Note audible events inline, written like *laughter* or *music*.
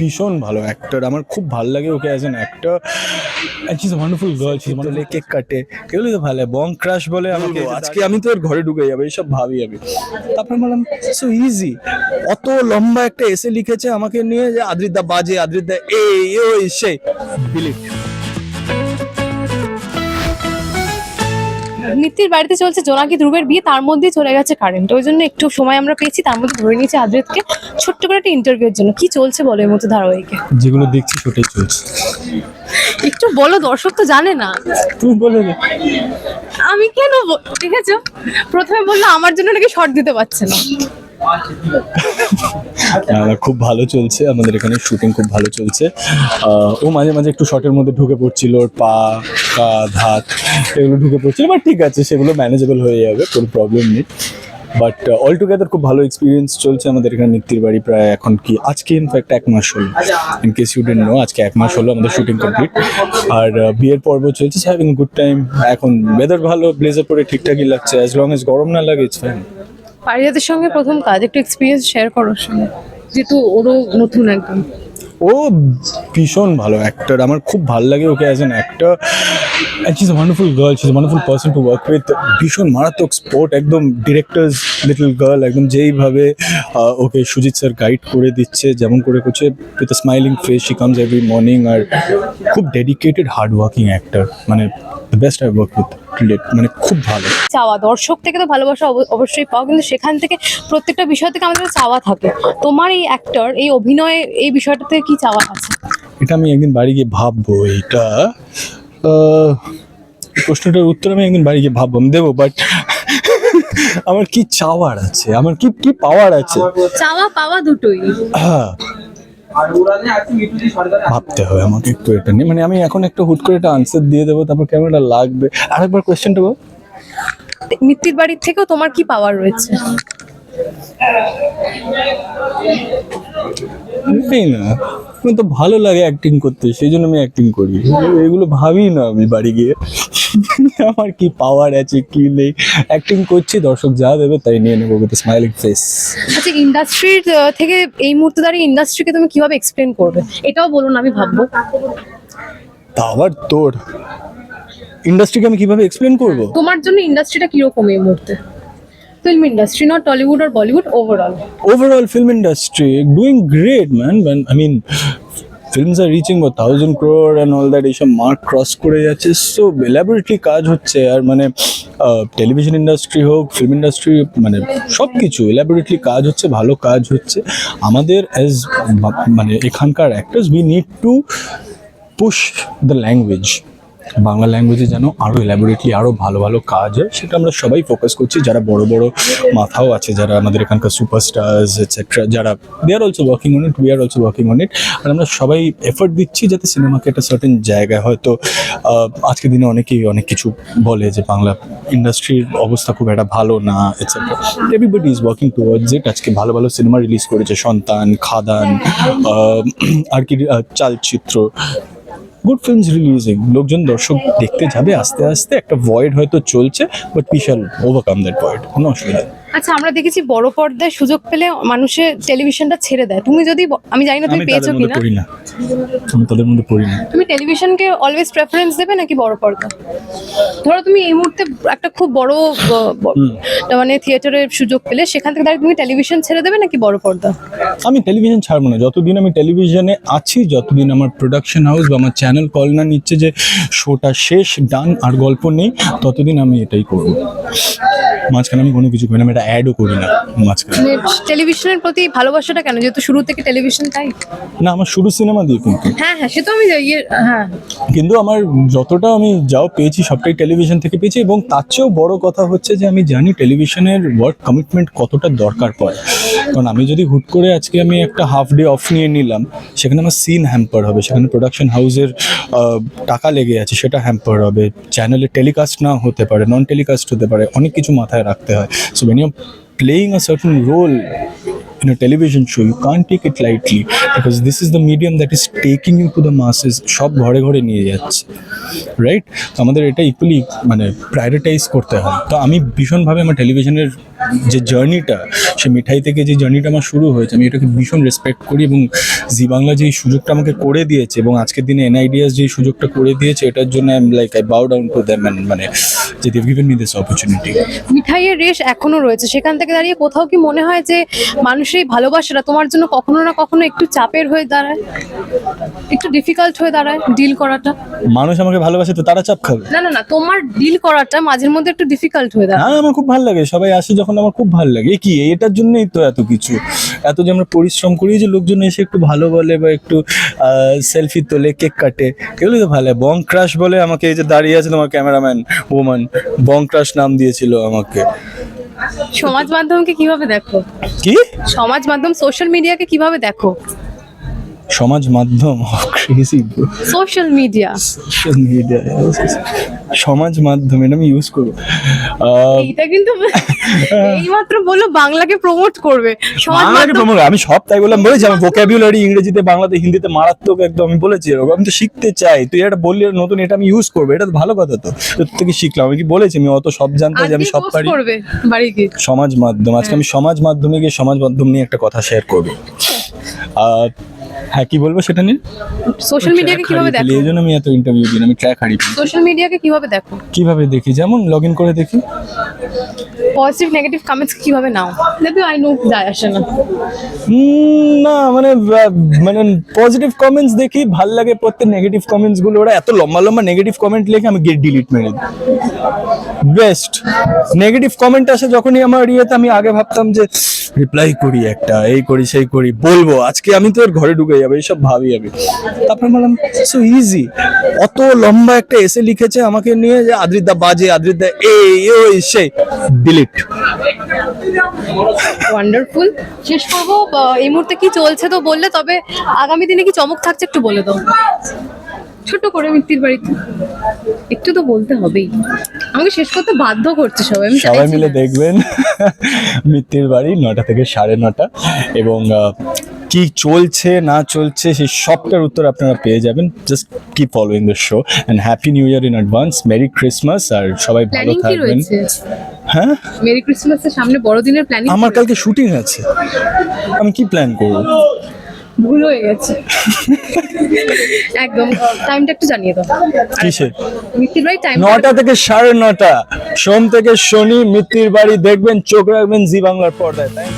ভীষণ ভালো অ্যাক্টর আমার খুব ভালো লাগে ওকে as an actor and she's wonderful girl she মানে কেক কাটে। এগুলো তো ভালো। বং ক্রাশ বলে আমাকে আজকে আমি তো ওর ঘরে ঢুকে যাব এইসব ভাবি আমি। তারপর বললাম সো ইজি অত লম্বা একটা এসে লিখেছে আমাকে নিয়ে যে আদ্রিদা বাজে আদ্রিদা এই ওই সেই। বিলিভ নিত্যির বাড়িতে চলছে জোনাকি ধ্রুবের বিয়ে তার মধ্যেই চলে গেছে কারেন্ট ওই জন্য একটু সময় আমরা পেয়েছি তার মধ্যে ধরে নিয়েছি আদ্রিতকে। ছোট্ট করে একটা ইন্টারভিউর জন্য। কি চলছে বলো এর মধ্যে ধারাবাহিকে? যেগুলো দেখছি সেটাই চলছে। একটু বলো দর্শক তো জানে না। তুমি বলে দে আমি কেন ঠিক আছে? প্রথমে বলল আমার জন্য নাকি শর্ট দিতে পারছে না, খুব ভালো চলছে। আমাদের এখানে শুটিং খুব ভালো চলছে। ও মাঝে মাঝে একটু শর্টের মধ্যে ঢুকে পড়ছিল ওর পা কাঁধ হাত এগুলো ঢুকে পড়ছিল। বাট ঠিক আছে সেগুলো ম্যানেজেবল হয়ে যাবে কোনো প্রবলেম নেই। বাট অল টুগেদার খুব ভালো এক্সপিরিয়েন্স চলছে আমাদের এখানে নিত্যির বাড়ি প্রায় এখন কি আজকে ইনফ্যাক্ট এক মাস হলো। In case you didn't know আজকে এক মাস হলো আমাদের শুটিং কমপ্লিট আর বিয়ের পর্ব চলছে হ্যাভিং গুড টাইম এখন ওয়েদার ভালো ব্লেজার পরে ঠিকঠাকই লাগছে অ্যাজ লং এজ গরম না লাগে ইটস ফাইন পারিজাতের সঙ্গে প্রথম কাজ, একটু এক্সপিরিয়েন্স শেয়ার করো সঙ্গে। যেহেতু ওরও নতুন একদম। ও ভীষণ ভালো অ্যাক্টর আমার খুব ভালো লাগে okay as an actor and she's wonderful girl she's wonderful person to work with ভীষণ মারাত্মক স্পোর্ট একদম ডিরেক্টার্স লিটল গার্ল একদম যেইভাবে ওকে সুজিত স্যার গাইড করে দিচ্ছে, যেমন করে করছে। With smiling face she comes every morning আর খুব ডেডিকেটেড হার্ড ওয়ার্কিং অ্যাক্টর মানে বেস্ট আই ওয়ার্ক উইথ মানে খুব ভালো। চাওয়া দর্শক থেকে তো ভালোবাসা অবশ্যই পাও কিন্তু সেখান থেকে প্রত্যেকটা বিষয় থেকে আমাদের চাওয়া থাকে। তোমার এই অ্যাক্টর এই অভিনয় এই বিষয়টাতে কি চাওয়া আছে? এটা আমি একদিন বাড়ি গিয়ে ভাববো এটা প্রশ্নটার উত্তর আমি একদিন বাড়ি গিয়ে ভাববো আমি দেবো বাট আমার কি চাওয়ার আছে? আমার কি কি পাওয়ার আছে? চাওয়া পাওয়া দুটোই। হ্যাঁ ভাবতে হবে আমাকে একটু এটা নিয়ে। মানে আমি এখন একটা হুট করে একটা আনসার দিয়ে দেবো তারপর কেমন এটা লাগবে। আরেকবার কোয়েশ্চেনটা বল। মিত্তির বাড়ির থেকেও তোমার কি পাওয়ার রয়েছে? এই না? আমার তো ভালো লাগে অ্যাক্টিং করতে সেই জন্য আমি অ্যাক্টিং করি। এগুলো ভাবি না আমি বাড়ি গিয়ে। আমার কি পাওয়ার আছে কি নেই? অ্যাক্টিং করছি দর্শক যা দেবে তাই নিয়ে নেব উইথ স্মাইলিং ফেস আচ্ছা ইন্ডাস্ট্রির থেকে এই মুহূর্তে দাঁড়িয়ে ইন্ডাস্ট্রিকে তুমি কীভাবে এক্সপ্লেন করবে? এটাও বলুন আমি ভাববো। তা আবার তোর। ইন্ডাস্ট্রিকে আমি কীভাবে এক্সপ্লেন করব? তোমার জন্য ইন্ডাস্ট্রিটা কীরকম এই মুহূর্তে? Film industry not Tollywood R Bollywood overall overall film industry, doing great, man. When, i mean, films are reaching a thousand crore and all that, এইসব মার্ক ক্রস করে যাচ্ছে। সো এলাবোরেটলি কাজ হচ্ছে, আর মানে টেলিভিশন ইন্ডাস্ট্রি হোক ফিল্ম ইন্ডাস্ট্রি মানে সব কিছু এলাবোরেটলি কাজ হচ্ছে, ভালো কাজ হচ্ছে। আমাদের অ্যাজ মানে এখানকার actors we need to push the language Bangla ল্যাঙ্গুয়েজে যেন আরও এলাবোরেটলি আরও ভালো ভালো কাজ হয়, সেটা আমরা সবাই ফোকাস করছি। যারা বড় বড় মাথাও আছে, যারা আমাদের এখানকার সুপারস্টার্স এটসেট্রা যারা they are also working on it we are also working on it আর আমরা সবাই এফোর্ট দিচ্ছি যাতে সিনেমাকে একটা সার্টেন জায়গায় হয়তো আজকের দিনে অনেকেই অনেক কিছু বলে যে বাংলা ইন্ডাস্ট্রির অবস্থা খুব একটা ভালো না etcetera everybody is working towards it আজকে ভালো ভালো সিনেমা রিলিজ করেছে সন্তান, খাদান *clears throat* আর কি চালচিত্র। গুড ফিল্মস রিলিজিং লোকজন, দর্শক দেখতে যাবে, আস্তে আস্তে একটা ভয়েড হয়তো চলছে but we shall overcome that void কোনো অসুবিধা নেই। আচ্ছা আমরা দেখেছি বড় পর্দায় সুযোগ পেলে মানুষে টেলিভিশনটা ছেড়ে দেয়। তুমি যদি আমি জানি না তুমি পেয়েছ কিনা। আমি তাদের মধ্যে পড়ি না। তুমি টেলিভিশনকে অলওয়েজ প্রেফারেন্স দেবে নাকি বড় পর্দা? ধরো তুমি এই মুহূর্তে একটা খুব বড় মানে থিয়েটারের সুযোগ পেলে সেখান থেকে তুমি টেলিভিশন ছেড়ে দেবে নাকি বড় পর্দা? আমি টেলিভিশন ছাড়বো না। যতদিন আমি টেলিভিশনে আছি যতদিন আমার প্রোডাকশন হাউস বা আমার চ্যানেল কল না নিচ্ছে যে শোটা শেষ ডান আর গল্প নেই ততদিন আমি এটাই করব। মাঝখানে আমি কোনো কিছু করি না। আমি অ্যাডও করি না মাঝখানে। মানে টেলিভিশনের প্রতি ভালোবাসাটা কেন? যেহেতু শুরু থেকে টেলিভিশন তাই? না আমার শুরু সিনেমা দিয়ে কিন্তু। হ্যাঁ হ্যাঁ সে তো আমি ইয়ে হ্যাঁ। কিন্তু আমার যতটা আমি যাও পেয়েছি সবটাই টেলিভিশন থেকে পেয়েছি এবং তার চেয়েও বড় কথা হচ্ছে যে আমি জানি টেলিভিশনের ওয়ার্ক কমিটমেন্ট কতটা দরকার পড়ে। কারণ আমি যদি হুট করে আজকে আমি একটা হাফ ডে অফ নিয়ে নিলাম সেখানে আমার সিন হ্যাম্পার হবে সেখানে প্রোডাকশন হাউসের টাকা লেগে আছে সেটা হ্যাম্পার হবে। চ্যানেলে টেলিকাস্ট না হতে পারে নন টেলিকাস্ট হতে পারে অনেক কিছু মাথায় রাখতে হয়। So when you playing a certain role in a television show, you can't take it lightly because this is the medium that is taking you to the masses. সব ঘরে ঘরে নিয়ে যাচ্ছে রাইট তো আমাদের এটা ইকুয়ালি মানে প্রায়োরিটাইজ করতে হয়। তো আমি ভীষণভাবে আমার টেলিভিশনের যে জার্নিটা সে মিঠাই থেকে যে জার্নিটা আমার শুরু হয়েছে, আমি এটাকে ভীষণ রেসপেক্ট করি এবং জি বাংলা যে সুযোগটা আমাকে করে দিয়েছে এবং আজকের দিনে এনআইডিএস যে সুযোগটা করে দিয়েছে, এটার জন্য I am like I bow down to them মানে যে they've given me this opportunity মিঠাইয়ের রেশ এখনও রয়েছে। সেখান থেকে দাঁড়িয়ে কোথাও কি মনে হয় যে মানুষের এই ভালোবাসাটা তোমার জন্য কখনো না কখনো একটু চাপের হয়ে দাঁড়ায়? একটু ডিফিকাল্ট হয়ে দাঁড়ায় ডিল করাটা? মানুষ আমাকে ভালোবাসে তো তারা চাপ খাবে। না না না তোমার ডিল করাটা মাঝের মধ্যে একটু ডিফিকাল্ট হয়ে দাঁড়ায়। আমার খুব ভালো লাগে। সবাই আসে যখন আমার খুব ভালো লাগে। কি? এটার জন্যই তো এত কিছু। এত যে আমরা পরিশ্রম করি যে লোকজন এসে একটু ভালো বলে বা একটু সেলফি তোলে কেক কাটে এগুলো তো ভালো বং ক্রাশ বলে আমাকে এই যে দাঁড়িয়ে আছে তোমার ক্যামেরাম্যান ওমান বং ক্রাশ নাম দিয়েছিল আমাকে। সমাজ মাধ্যমকে কীভাবে দেখো? কি? সমাজ মাধ্যম সোশ্যাল মিডিয়াকে কীভাবে দেখো? সমাজ মাধ্যম crazy social media social media সমাজ মাধ্যম এটা আমি ইউজ করব। এইটা কিন্তু এইমাত্র বলল বাংলাকে প্রমোট করবে। সমাজ বাংলাকে মাধ্যম আমি সব তাই বললাম বলেছি আমি ভোকাবুলারি ইংরেজিতে বাংলাতে হিন্দিতে মারাত্মক একদম আমি বলেছি এরকম। আমি তো শিখতে চাই। তুই এটা বললি নতুন এটা আমি ইউজ করব। এটা তো ভালো কথা তো। তোর থেকে শিখলাম। আমি কি বলেছি আমি অত সব জানতে যে আমি সব পারি। সমাজ মাধ্যম আজকে আমি সমাজ মাধ্যমে গিয়ে সমাজ মাধ্যম নিয়ে একটা কথা শেয়ার করব। আর হ্যাঁ কি বলব সেটা নিয়ে? সোশ্যাল মিডিয়াকে কীভাবে দেখো? এই জন্য আমি এত ইন্টারভিউ দিই আমি ট্র্যাক হারিয়ে ফেলি। সোশ্যাল মিডিয়াকে কীভাবে দেখো? কীভাবে দেখি? যেমন লগ ইন করে দেখি। পজিটিভ নেগেটিভ কমেন্টস কীভাবে নাও? যদিও আই নো যায় আসে না। না মানে মানে পজিটিভ কমেন্টস দেখি ভালো লাগে প্রত্যেক নেগেটিভ কমেন্টসগুলো। ওরা এত লম্বা লম্বা নেগেটিভ কমেন্ট লিখে আমি গেট ডিলিট মেরে দিই। বেস্ট নেগেটিভ কমেন্ট আসে যখনই আমার ইয়েতে আমি আগে ভাবতাম যে রিপ্লাই করি একটা এই করি সেই করি বলব। আজকে আমি তো ঘরে ঢুকে যাব এইসব ভাবি আমি। তারপর বললাম সো ইজি অত লম্বা একটা এসে লিখেছে আমাকে নিয়ে যে আদ্রিদা বাজে আদ্রিদা এই ওই সেই। ডিলিট ওয়ান্ডারফুল শেষ করব এই মুহূর্তে কি চলছে তো বললে তবে আগামী দিনে কি চমক থাকছে একটু বলে দাও। ছোট করে মিত্তির বাড়িতে। একটু তো বলতে হবেই। আমাকে শেষ করতে বাধ্য করছে সবাই সবাই মিলে দেখবেন। মিত্তির বাড়ি নটা থেকে সাড়ে নটা এবং কি চলছে না চলছে সেই সবটার উত্তর আপনারা পেয়ে যাবেন। Just keep following the show and happy new year in advance merry Christmas আর সবাই ভালো থাকবেন। হ্যাঁ? মেরি ক্রিসমাসের সামনে বড়দিনের প্ল্যানিং আমার কালকে শুটিং আছে। আমি কি প্ল্যান করব? ভুল হয়ে গেছে। একদম। টাইমটা একটু জানিয়ে দাও। কিসের? মিত্তির বাড়ি টাইম নটা থেকে সাড়ে নটা। সোম থেকে শনি মিত্তির বাড়ি দেখবেন চোখ রাখবেন জি বাংলার পর্দায় তাই?